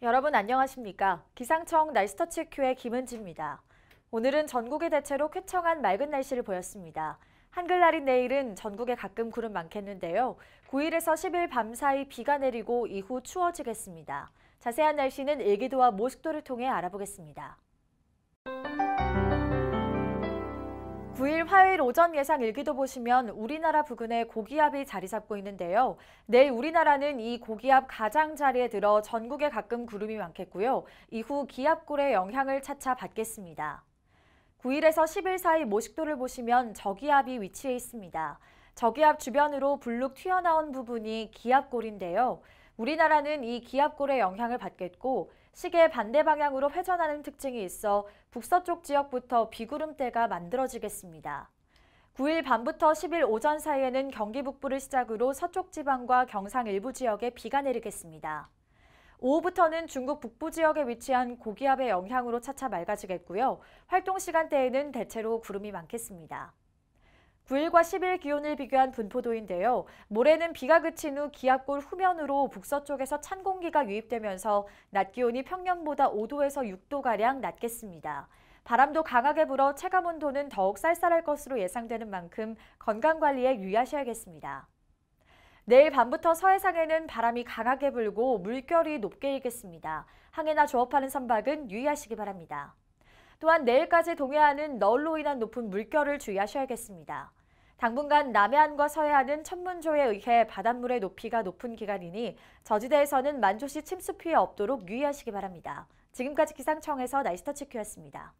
여러분 안녕하십니까? 기상청 날씨터치 큐의 김은지입니다. 오늘은 전국에 대체로 쾌청한 맑은 날씨를 보였습니다. 한글날인 내일은 전국에 가끔 구름 많겠는데요. 9일에서 10일 밤 사이 비가 내리고 이후 추워지겠습니다. 자세한 날씨는 일기도와 모습도를 통해 알아보겠습니다. 9일 화요일 오전 예상 일기도 보시면 우리나라 부근에 고기압이 자리 잡고 있는데요. 내일 우리나라는 이 고기압 가장자리에 들어 전국에 가끔 구름이 많겠고요. 이후 기압골의 영향을 차차 받겠습니다. 9일에서 10일 사이 모식도를 보시면 저기압이 위치해 있습니다. 저기압 주변으로 불룩 튀어나온 부분이 기압골인데요. 우리나라는 이 기압골의 영향을 받겠고 시계 반대 방향으로 회전하는 특징이 있어 북서쪽 지역부터 비구름대가 만들어지겠습니다. 9일 밤부터 10일 오전 사이에는 경기 북부를 시작으로 서쪽 지방과 경상 일부 지역에 비가 내리겠습니다. 오후부터는 중국 북부 지역에 위치한 고기압의 영향으로 차차 맑아지겠고요. 활동 시간대에는 대체로 구름이 많겠습니다. 9일과 10일 기온을 비교한 분포도인데요. 모레는 비가 그친 후 기압골 후면으로 북서쪽에서 찬 공기가 유입되면서 낮 기온이 평년보다 5도에서 6도가량 낮겠습니다. 바람도 강하게 불어 체감 온도는 더욱 쌀쌀할 것으로 예상되는 만큼 건강관리에 유의하셔야겠습니다. 내일 밤부터 서해상에는 바람이 강하게 불고 물결이 높게 일겠습니다. 항해나 조업하는 선박은 유의하시기 바랍니다. 또한 내일까지 동해안은 널로 인한 높은 물결을 주의하셔야겠습니다. 당분간 남해안과 서해안은 천문조에 의해 바닷물의 높이가 높은 기간이니 저지대에서는 만조시 침수 피해 없도록 유의하시기 바랍니다. 지금까지 기상청에서 날씨터치큐였습니다.